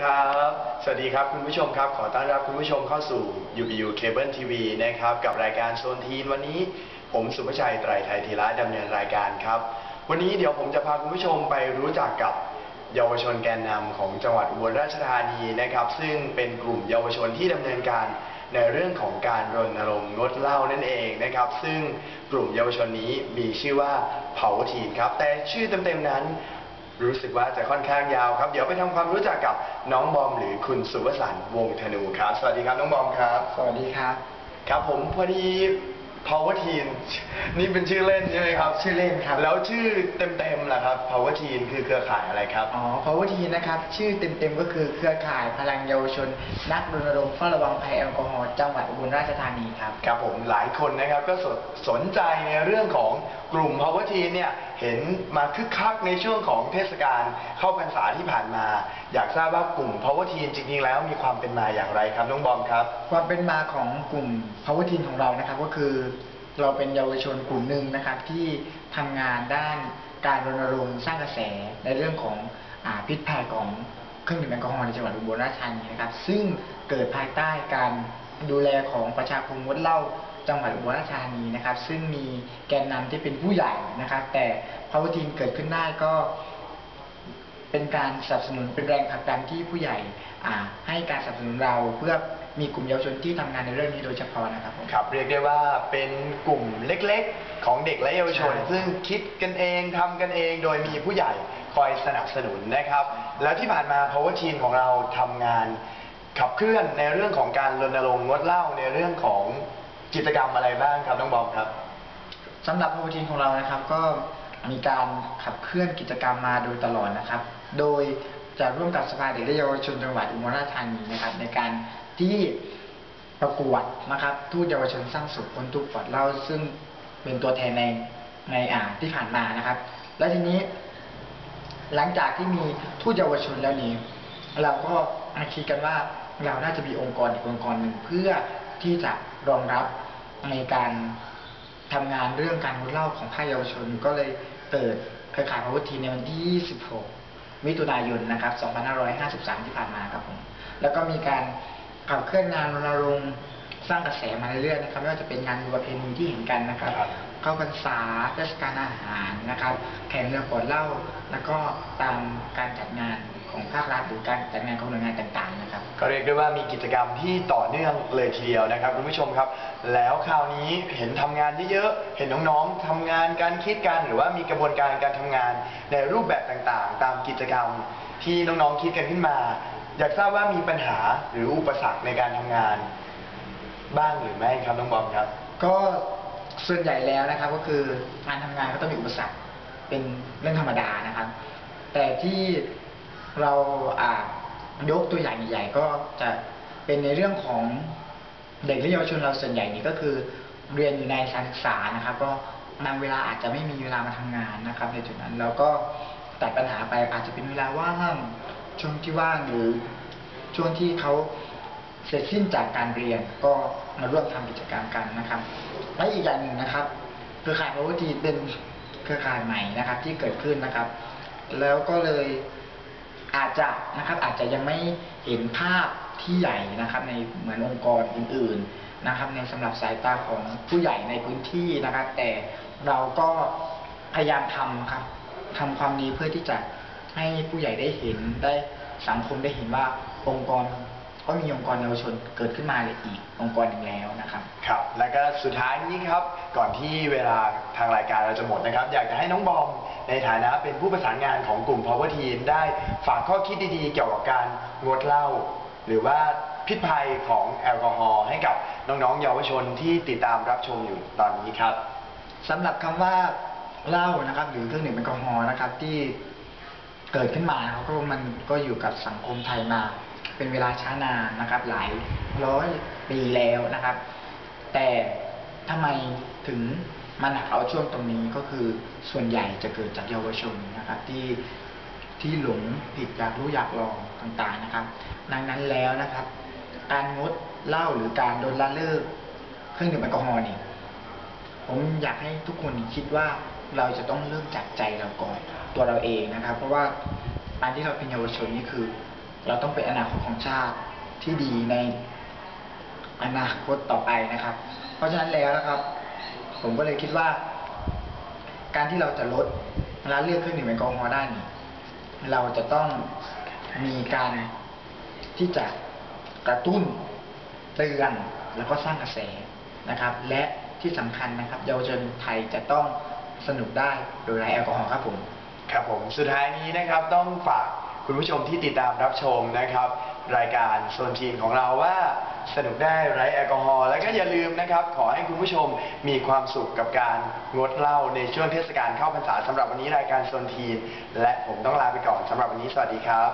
ครับ สวัสดีครับคุณผู้ชมครับ ขอต้อนรับคุณผู้ชมเข้าสู่ UBU Cable TV นะครับ กับรายการโซนทีนวันนี้ ผมสุภชัยไตรไทยธีระดำเนินรายการครับ วันนี้เดี๋ยวผมจะพาคุณผู้ชมไปรู้จักกับเยาวชนแกนนำของจังหวัดอุบลราชธานีนะครับ ซึ่งเป็นกลุ่มเยาวชนที่ดำเนินการในเรื่องของการรณรงค์งดเหล้านั่นเองนะครับ ซึ่งกลุ่มเยาวชนนี้มีชื่อว่าเผาทีนครับ แต่ชื่อเต็มๆนั้น รู้สึกว่าจะค่อนข้างยาวครับ เดี๋ยวไปทำความรู้จักกับน้องบอมหรือคุณสุวสันต์วงศ์ธนูครับ สวัสดีครับน้องบอมครับ สวัสดีครับ ครับผมพอดี Power Teen นี่เป็นชื่อเล่นใช่ไหมครับ ชื่อเล่นครับ แล้วชื่อเต็มๆล่ะครับ Power Teen คือเครือข่ายอะไรครับ อ๋อ Power Teen นะครับ ชื่อเต็มๆก็คือเครือข่ายพลังเยาวชน นักรณรงค์เฝ้าระวังภัยแอลกอฮอล์จังหวัดอุบลราชธานีครับ ครับผมหลายคนนะครับก็สนสนใจในเรื่องของกลุ่ม Power Teen เนี่ยเห็นมาคึกคักในช่วงของเทศกาลเข้าพรรษาที่ผ่านมา อยากทราบว่ากลุ่ม Power Teen จริงๆแล้วมีความเป็นมาอย่างไรครับน้องบอมครับ ความเป็นมาของกลุ่ม Power Teen ของเรานะครับก็คือ เราเป็นเยาวชนกลุ่มหนึ่งนะครับที่ทำงานด้านการรณรงค์สร้างกระแสในเรื่องของอพิษภัยของเครื่องดื่มแอลกอฮอล์ในจังหวัดอุบลราชธานีนะครับ ซึ่งเกิดภายใต้การดูแลของประชาคมงดเหล้าจังหวัดอุบลราชธานีนะครับ ซึ่งมีแกนนำที่เป็นผู้ใหญ่นะครับ แต่ Power Teen เกิดขึ้นได้ก็ เป็นการสนับสนุนเป็นแรงผลักดันที่ผู้ใหญ่ให้การสนับสนุนเราเพื่อ มีกลุ่มเยาวชนที่ทำงานในเรื่องนี้โดยเฉพาะนะครับผมครับเรียกได้ว่าเป็นกลุ่มเล็กๆ ของเด็กและเยาวชนใช่ซึ่งคิดกันเองทำกันเอง โดยมีผู้ใหญ่คอยสนับสนุนนะครับ แล้วที่ผ่านมา Power Teen ของเราทำงานขับเคลื่อนในเรื่องของการรณรงค์งดเหล้าในเรื่องของกิจกรรมอะไรบ้างครับน้องบอมครับสำหรับโปรทีนของเรานะครับก็มีการขับเคลื่อนกิจกรรมมาโดยตลอดนะครับ โดย จะร่วมกับสภาเด็กและเยาวชนจังหวัดอุบลราชธานีนะครับในการที่ประกวดนะครับทูตเยาวชนสร้างสุขคนทุกข์ปลอดเล่าซึ่งเป็นตัวแทนในในอ่าที่ผ่านมานะครับ และทีนี้ หลังจากที่มีทูตเยาวชนแล้วนี้เราก็คิดกันว่าเราน่าจะมีองค์กรอีกองค์กรหนึ่งเพื่อที่จะรองรับในการทำงานเรื่องการงดเหล้าของภาคเยาวชนก็เลยเปิดเครือข่ายพาวเวอร์ทีในวันที่ 26 มิถุนายนนะครับ 2553 ที่ผ่านมาครับผม แล้วก็มีการขับเคลื่อนงานรณรงค์สร้างกระแสมาเรื่อยๆนะครับไม่ว่าจะเป็นงานบุญประเพณีที่เห็นกันนะครับ เข้าพรรษาเทศกาลอาหารนะครับแข่งเรือขวดเหล้าแล้วก็ตามการจัดงานของภาครัฐหรือการจัดงานของหน่วยงานต่างๆนะครับ ก็เรียกได้ว่ามีกิจกรรมที่ต่อเนื่องเลยทีเดียวนะครับคุณผู้ชมครับ แล้วคราวนี้เห็นทำงานเยอะๆ เห็นน้องๆทำงานการคิดกันหรือว่ามีกระบวนการการทำงานในรูปแบบต่างๆ ตามกิจกรรมที่น้องๆคิดกันขึ้นมา อยากทราบว่ามีปัญหาหรืออุปสรรคในการทำงาน บ้างหรือไม่ครับน้องบอมครับ ก็ ส่วนใหญ่แล้วนะครับก็คืองานทำงานก็ต้องมีอุปสรรคเป็นเรื่องธรรมดานะครับ แต่ที่เราอ่ายกตัวอย่างใหญ่ๆก็จะเป็นในเรื่องของเด็กและเยาวชนเราส่วนใหญ่นี่ก็คือเรียนอยู่ในสถานศึกษานะครับ ก็บางเวลาอาจจะไม่มีเวลามาทำงานนะครับ ในจุดนั้นเราก็ตัดปัญหาไปอาจจะเป็นเวลาว่างช่วงที่ว่างหรือช่วงที่เขา เสร็จสิ้นจากการเรียนก็มาร่วมทำกิจกรรมกันนะครับ และอีกอย่างหนึ่งนะครับ เครือข่ายพาวเวอร์ทีเป็นเครือข่ายใหม่นะครับ ที่เกิดขึ้นนะครับ แล้วก็เลยอาจจะนะครับอาจจะยังไม่เห็นภาพที่ใหญ่นะครับในเหมือนองค์กรอื่น ๆนะครับ ในสำหรับสายตาของผู้ใหญ่ในพื้นที่นะครับ แต่เราก็พยายามทำครับทำความดีเพื่อที่จะให้ผู้ใหญ่ได้เห็นได้สังคมได้เห็นว่าองค์กร ก็มีองค์กรเยาวชนเกิดขึ้นมาเลยอีกองค์กรหนึ่งแล้วนะครับ ครับ แล้วก็สุดท้ายนี้ครับก่อนที่เวลาทางรายการเราจะหมดนะครับ อยากจะให้น้องบอมในฐานะเป็นผู้ประสานงานของกลุ่ม Power Team ได้ฝากข้อคิดดีๆ เกี่ยวกับการงดเหล้าหรือว่าพิษภัยของแอลกอฮอล์ให้กับน้องๆเยาวชนที่ติดตามรับชมอยู่ตอนนี้ครับสำหรับคำว่าเหล้านะครับ หรือเครื่องดื่มแอลกอฮอล์นะครับที่เกิดขึ้นมาเขาก็มันก็อยู่กับสังคมไทยมา เป็นเวลาช้านานนะครับ หลายร้อยปีแล้วนะครับ แต่ทำไมถึงมาหนักเอาช่วงตรงนี้ก็คือส่วนใหญ่จะเกิดจากเยาวชนนะครับ ที่ที่หลงผิดอยากรู้อยากลองต่างๆนะครับ ดังนั้นแล้วนะครับ การงดเหล้าหรือการลดนละเลิกเครื่องดื่มแอลกอฮอล์นี่ผมอยากให้ทุกคนคิดว่าเราจะต้องเริ่มจากใจเราก่อนตัวเราเองนะครับ เพราะว่าการที่เราเป็นเยาวชนนี่คือ เราต้องเป็นอนาคตของชาติที่ดีในอนาคตต่อไปนะครับ เพราะฉะนั้นแล้วนะครับ ผมก็เลยคิดว่า การที่เราจะลดละเลือกเครื่องดื่มแอลกอฮอล์ได้นี่เราจะต้องมีการที่จะกระตุ้นเตือนแล้วก็สร้างกระแสนะครับ และที่สำคัญนะครับ เยาวชนไทยจะต้องสนุกได้โดยไร้แอลกอฮอล์ครับผม ครับผม สุดท้ายนี้นะครับต้องฝาก คุณผู้ชมที่ติดตามรับชมนะครับ รายการโซนทีนของเราว่าสนุกได้ไร้แอลกอฮอล์แล้วก็อย่าลืมนะครับ ขอให้คุณผู้ชมมีความสุขกับการงดเหล้าในช่วงเทศกาลเข้าพรรษาสำหรับวันนี้รายการโซนทีน และผมต้องลาไปก่อนสำหรับวันนี้สวัสดีครับ